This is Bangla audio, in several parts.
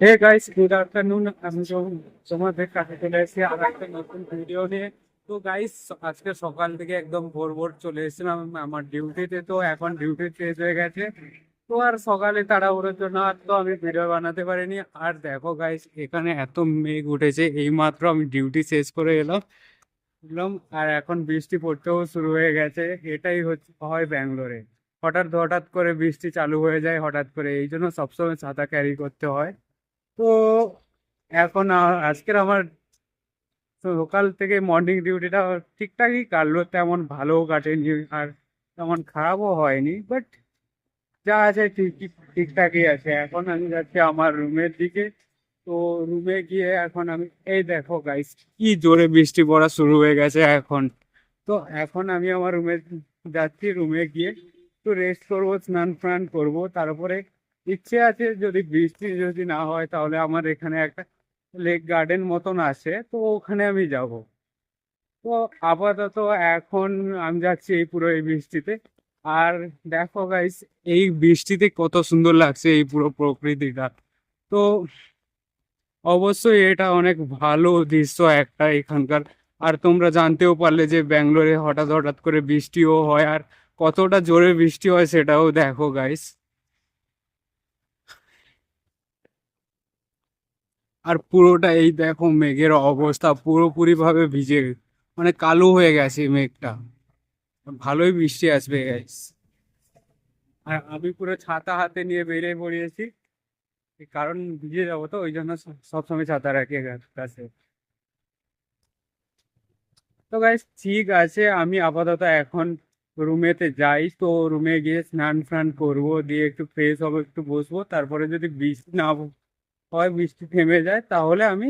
হে গাইস গুড আফটারনুন আমি তোমাদের কাছে চলে এসেছি আর একটা নতুন ভিডিও নিয়ে। তো গাইস আজকে সকাল থেকে একদম ভোর ভোর চলে এসেছিলাম আমার ডিউটিতে তো। এখন ডিউটি শেষ হয়ে গেছে। তো আর সকালে তাড়াহুড়োর জন্য আর তো আমি ভিডিও বানাতে পারিনি। আর দেখো গাইস এখানে এত মেঘ উঠেছে। এইমাত্র আমি ডিউটি শেষ করে এলাম। এলাম, আর এখন বৃষ্টি পড়তেও শুরু হয়ে গেছে। এটাই হচ্ছে হয় ব্যাঙ্গালোরে। হঠাৎ হঠাৎ করে বৃষ্টি চালু হয়ে যায়, হঠাৎ করে। এই জন্য সবসময় ছাতা ক্যারি করতে হয়। তো এখন আজকের আমার সকাল থেকে মর্নিং ডিউটিটা ঠিকঠাকই কাটলো। তেমন ভালোও কাটেনি আর তেমন খারাপও হয়নি। বাট যা আছে ঠিকই ঠিকঠাকই আছে। এখন আমি যাচ্ছি আমার রুমের দিকে। তো রুমে গিয়ে এখন আমি, এই দেখো গাইস কি জোরে বৃষ্টি পড়া শুরু হয়ে গেছে এখন। তো এখন আমি আমার রুমে যাচ্ছি রুমে গিয়ে একটু রেস্ট করব স্নান ফ্নান করব। তারপরে ইচ্ছে আছে যদি বৃষ্টি যদি না হয় তাহলে আমার এখানে একটা লেক গার্ডেন মতন আছে, তো ওখানে আমি যাব। তো আপাতত এখন আমি যাচ্ছি এই পুরো এই বৃষ্টিতে। আর দেখো গাইস এই বৃষ্টিতে কত সুন্দর লাগছে এই পুরো প্রকৃতিটা। তো অবশ্যই এটা অনেক ভালো দৃশ্য একটা এখানকার। আর তোমরা জানতেও পারলে যে ব্যাঙ্গালোরে হঠাৎ হঠাৎ করে বৃষ্টিও হয়, আর কতটা জোরে বৃষ্টি হয় সেটাও দেখো গাইস আর পুরোটা এই দেখো মেঘের অবস্থা পুরোপুরি ভাবে ভিজে মানে কালো হয়ে গেছে মেঘটা। ভালোই বৃষ্টি আসবে গাইস আর আমি পুরো ছাতা হাতে নিয়ে বেরিয়ে পড়িয়েছি। কারণ ভিজে যাব তো, ওই জন্য সবসময় ছাতা রাখি কাছে। তো গাইস ঠিক আছে, আমি আপাতত এখন রুমেতে যাই। তো রুমে গিয়ে স্নান ফ্নান করব, দিয়ে একটু ফ্রেশ হব, একটু বসবো। তারপরে যদি বৃষ্টি না হয় বৃষ্টি থেমে যায়, তাহলে আমি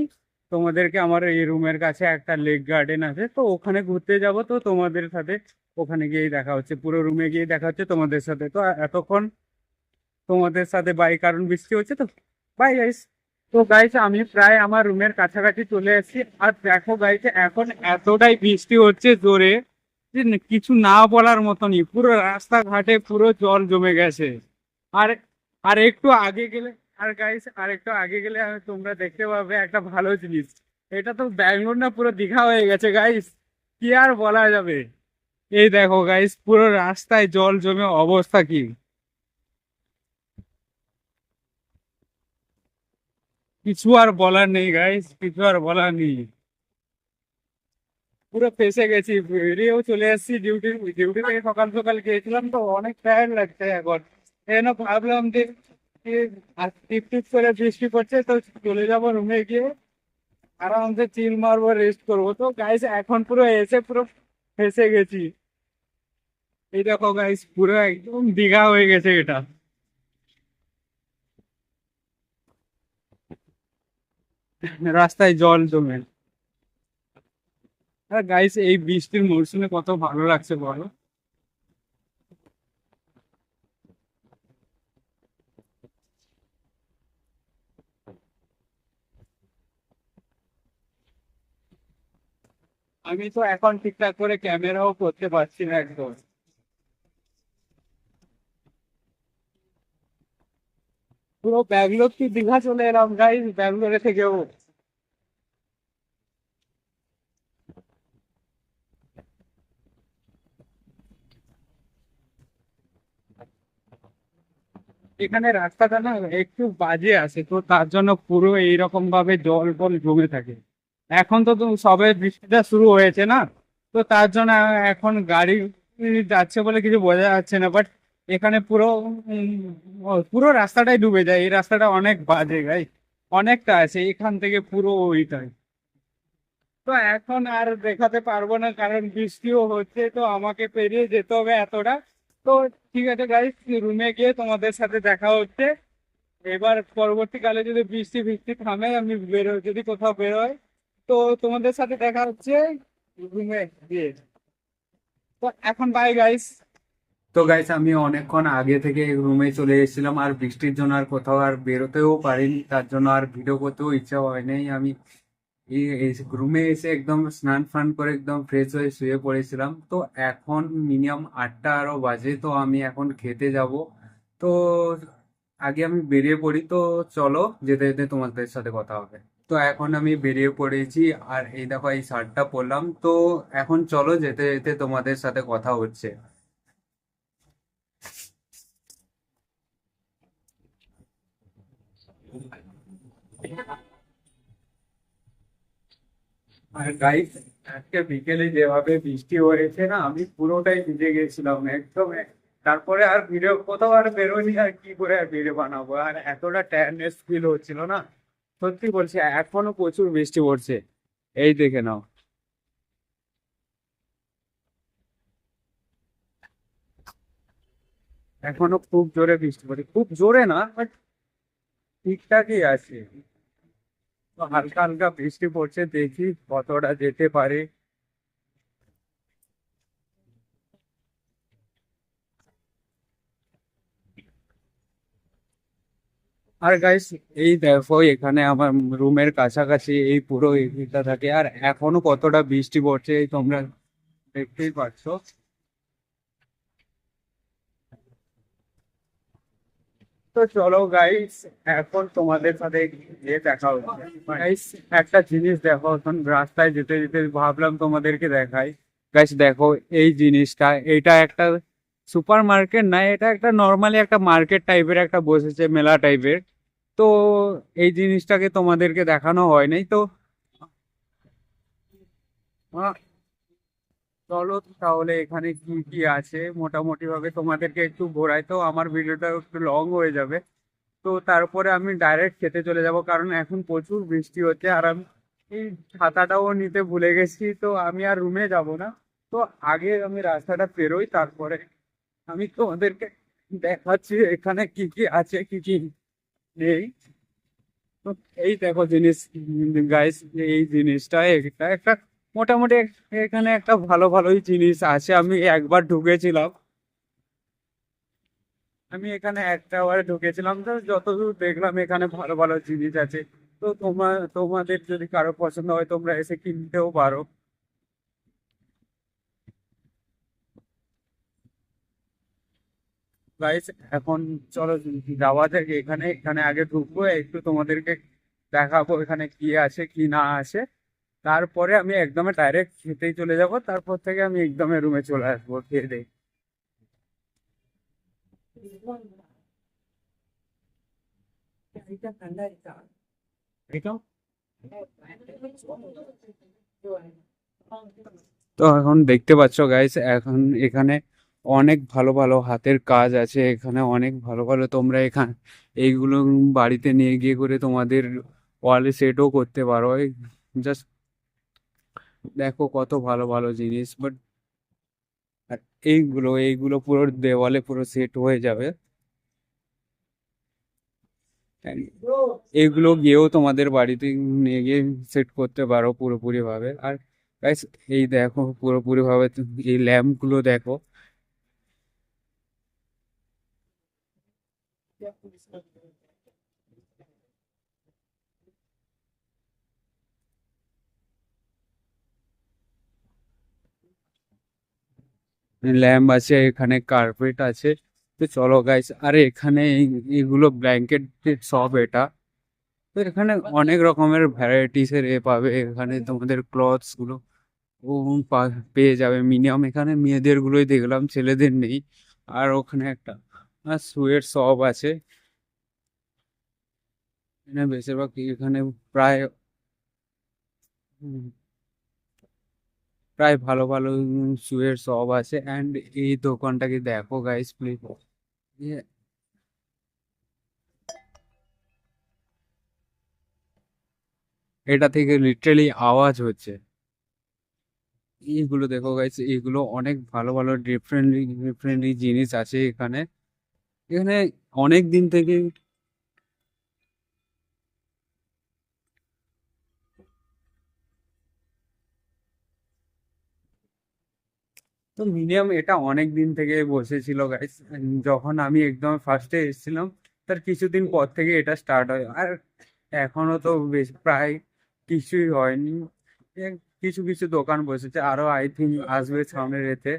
তোমাদেরকে আমার এই রুমের কাছে একটা লেক গার্ডেন আছে, তো ওখানে ঘুরতে যাব, তো তোমাদের সাথে ওখানে গিয়েই দেখা হচ্ছে, পুরো রুমে গিয়ে দেখা হচ্ছে তোমাদের সাথে, তো এতক্ষণ তোমাদের সাথে বাই কারণ বৃষ্টি হচ্ছে তো বাই গাইস তো গাইস আমি প্রায় আমার রুমের কাছাকাছি চলে এসেছি, আর দেখো গাইস এখন এতটাই বৃষ্টি হচ্ছে জোরে যে কিছু না বলার মতনই, পুরো রাস্তাঘাটে পুরো জল জমে গেছে। আর আর একটু আগে গেলে আর গাইস আর একটু আগে গেলে তোমরা দেখতে পাবে একটা ভালো জিনিস। এটা তো ব্যাঙ্গালোর না পুরো দীঘা হয়ে গেছে গাইস কি আর বলা যাবে? এই দেখো গাইস পুরো রাস্তায় জল জমে অবস্থা কি? কিছু আর বলার নেই গাইস কিছু আর বলার নেই। পুরো ফেসে গেছি, বেরিয়েও চলে আসছি ডিউটি ডিউটি থেকে সকাল সকাল গিয়েছিলাম তো, অনেক টায়ার্ড লাগছে এখন। জন্য ভাবলাম যে আজ টিপ টিপ করে বৃষ্টি পড়ছে, তো চলে যাব রুমে গিয়ে। আরামসে চিল মারবো রেস্ট করব। তো গাইস এখন পুরো এসে পুরো ফেসে গেছি। এই দেখো গাইস পুরো একদম দীঘা হয়ে গেছে এটা। রাস্তায় জল জমে। আর গাইস এই বৃষ্টির মরশুমে কত ভালো লাগছে বলো? আমি তো এখন ঠিকঠাক করে ক্যামেরাও করতে পারছি না একদম। পুরো ব্যাঙ্গালোর কি দীঘা চলে এলাম গাইস ব্যাঙ্গালোরে থেকেও। এখানে রাস্তাটা না একটু বাজে আছে, তো তার জন্য পুরো এইরকম ভাবে জল ফল জমে থাকে। এখন তো সবে বৃষ্টিটা শুরু হয়েছে না? তো তার জন্য এখন গাড়ি যাচ্ছে বলে কিছু বোঝা যাচ্ছে না বাট এখানে পুরো পুরো রাস্তাটাই ডুবে যায়। এই রাস্তাটা অনেক বাজে গাই অনেকটা আছে, এখান থেকে পুরো ওইটাই। তো এখন আর দেখাতে পারব না, কারণ বৃষ্টিও হচ্ছে, তো আমাকে পেরিয়ে যেতে হবে এতটা। তো ঠিক আছে গাইস রুমে গিয়ে তোমাদের সাথে দেখা হচ্ছে। এবার পরবর্তীকালে যদি বৃষ্টি বৃষ্টি থামে, আমি বেরো, যদি কোথাও বেরোয় তো তোমাদের সাথে দেখা হচ্ছে রুমে গিয়ে। তো এখন বাই গাইস তো গাইস আমি অনেকক্ষণ আগে থেকে রুমে চলে এসেছিলাম, আর বৃষ্টির জন্য আর কোথাও আর বেরোতেও পারিনি, তার জন্য আর ভিডিও করতেও ইচ্ছা হয় নাই আমি রুমে এসে একদম স্নান ফান করে একদম ফ্রেশ হয়ে শুয়ে পড়েছিলাম। তো এখন মিনিমাম আটটা আরও বাজে, তো আমি এখন খেতে যাব। তো আগে আমি বেরিয়ে পড়ি, তো চলো, যেতে যেতে তোমাদের সাথে কথা হবে। তো এখন আমি বেরিয়ে পড়েছি, আর এই দেখো এই শার্টটা পরলাম। তো এখন চলো যেতে যেতে তোমাদের সাথে কথা হচ্ছে। আর গাইস আজকে বিকেলে যেভাবে বৃষ্টি হয়েছে না, আমি পুরোটাই ভিজে গেছিলাম, একদম তারপরে আর ভিডিও কোথাও আর বেরোনি আর কি করে আর ভিডিও বানাবো? আর এতটা টায়ার্ডনেস ফিল হচ্ছিল না। সত্যি বলছি এখনও প্রচুর বৃষ্টি পড়ছে। এই দেখে নাও। এখনও খুব জোরে বৃষ্টি পড়ছে। খুব জোরে না বাট ঠিকঠাকই আছে। হালকা হালকা বৃষ্টি পড়ছে, দেখি কতটা যেতে পারে। আর গাইস এই দেখো এখানে আমার রুমের কাছাকাছি এই পুরো এরিয়াটা থাকে। আর এখনও কতটা বৃষ্টি পড়ছে এই তোমরা দেখতেই পাচ্ছ। তো চলো গাইস এখন তোমাদের সাথে গিয়ে দেখা হচ্ছে। গাইস একটা জিনিস দেখো, এখন রাস্তায় যেতে যেতে ভাবলাম তোমাদেরকে দেখাই। গাইস দেখো এই জিনিসটা, এটা একটা সুপার মার্কেট না, এটা একটা নর্মালি একটা মার্কেট টাইপের একটা বসেছে, মেলা টাইপের তো এই জিনিসটাকে তোমাদেরকে দেখানো হয় নাই, তো চলো তাহলে এখানে কি কি আছে? মোটামুটি ভাবে তোমাদেরকে একটু ঘোরাই, তো আমার ভিডিওটা একটু লং হয়ে যাবে। তো তারপরে আমি ডাইরেক্ট খেতে চলে যাব, কারণ এখন প্রচুর বৃষ্টি হচ্ছে, আর আমি এই ছাতাটাও নিতে ভুলে গেছি, তো আমি আর রুমে যাব না। তো আগে আমি রাস্তাটা পেরোই, তারপরে আমি তোমাদেরকে দেখাচ্ছি এখানে কি কি আছে, কি কি নেই। এই দেখো জিনিস গাইস এই জিনিসটা, এটা একটা মোটামুটি এখানে একটা ভালো ভালোই জিনিস আছে। আমি একবার ঢুকেছিলাম। আমি এখানে একটা বারে ঢুকেছিলাম। তো যতদূর দেখলাম এখানে ভালো ভালো জিনিস আছে। তো তোমার তোমাদের যদি কারও পছন্দ হয় তোমরা এসে কিনতেও পারো। গাইস এখন চলো, যাওয়া যাক এখানে এখানে আগে ঢুকবো, একটু তোমাদেরকে দেখাবো এখানে কি আছে, কি না আছে। তারপরে আমি একদমে ডাইরেক্ট খেতেই চলে যাব, তারপর থেকে আমি একদমে রুমে চলে আসব, খেয়ে দিয়ে। তো এখন দেখতে পাচ্ছ গাইস এখন এখানে অনেক ভালো ভালো হাতের কাজ আছে এখানে, অনেক ভালো ভালো। তোমরা এখানে, এইগুলো বাড়িতে নিয়ে গিয়ে করে তোমাদের ওয়ালে সেটও করতে পারো। জাস্ট দেখো কত ভালো ভালো জিনিস। বাট আর এইগুলো এইগুলো পুরো দেওয়ালে পুরো সেট হয়ে যাবে। এগুলো গিয়েও তোমাদের বাড়িতে নিয়ে গিয়ে সেট করতে পারো পুরোপুরি ভাবে আর এই দেখো পুরোপুরি ভাবে এই ল্যাম্পগুলো দেখো। ল্যাম্প আছে, এখানে কার্পেট আছে। তো চলো গাইস আরে এখানে এগুলো ব্ল্যাঙ্কেট সব এটা। তো এখানে অনেক রকমের ভ্যারাইটিস এর এ পাবে। এখানে তোমাদের ক্লথসগুলো ও পেয়ে যাবে। মিনিমাম এখানে মেয়েদের গুলোই দেখলাম, ছেলেদের নেই। আর ওখানে একটা শুয়ের শপ আছে। এখানে বেশিরভাগ এখানে প্রায় প্রায় ভালো ভালো শুয়ের শপ আছে। অ্যান্ড এই দোকানটাকে দেখো গাইস প্লিজ এটা থেকে লিটারালি আওয়াজ হচ্ছে। এইগুলো দেখো গাইস এগুলো অনেক ভালো ভালো ডিফারেন্ট ডিফারেন্ট জিনিস আছে এখানে। এখানে অনেক দিন থেকে তো মিনিমাম এটা অনেক দিন থেকে বসেছিল গাইস যখন আমি একদম ফার্স্টে এসেছিলাম, তার কিছুদিন পর থেকে এটা স্টার্ট হয়। আর এখনও তো বেশ, প্রায় কিছুই হয়নি। কিছু কিছু দোকান বসেছে। আরও আই থিঙ্ক আসবে সামনের এতে।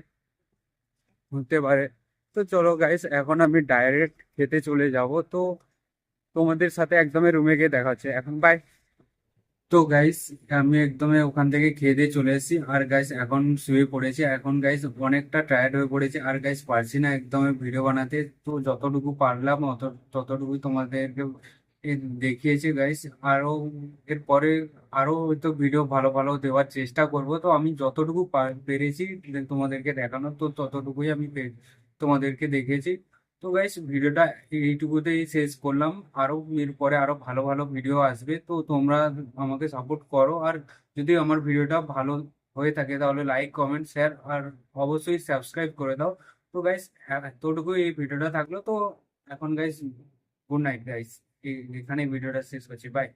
হতে পারে। তো চলো গাইস এখন আমি ডাইরেক্ট খেতে চলে যাব। তো তোমাদের সাথে একদমই রুমে গিয়ে দেখা হচ্ছে। এখন বাই তো গাইস আমি একদমই ওখান থেকে খেয়ে দিয়ে চলে এসেছি। আর গাইস এখন শুয়ে পড়েছি। এখন গাইস অনেকটা টায়ার্ড হয়ে পড়েছি। আর গাইস পারছি না একদমই ভিডিও বানাতে। তো যতটুকু পারলাম, অত, ততটুকুই তোমাদেরকে দেখিয়েছি গাইস আরও এরপরে আরও হয়তো ভিডিও ভালো ভালো দেওয়ার চেষ্টা করব। তো আমি যতটুকু পেরেছি তোমাদেরকে দেখানো তো ততটুকুই আমি তোমাদেরকে দেখিয়েছি তো গাইস ভিডিওটা এইটুকুতেই শেষ করলাম। আরও এরপরে আরও ভালো ভালো ভিডিও আসবে। তো তোমরা আমাকে সাপোর্ট করো। আর যদি আমার ভিডিওটা ভালো হয়ে থাকে, তাহলে লাইক কমেন্ট শেয়ার আর অবশ্যই সাবস্ক্রাইব করে দাও। তো গাইস এতটুকু এই ভিডিওটা থাকল। তো এখন গাইস গুড নাইট গাইস এখানে ভিডিওটা শেষ করছি। বাই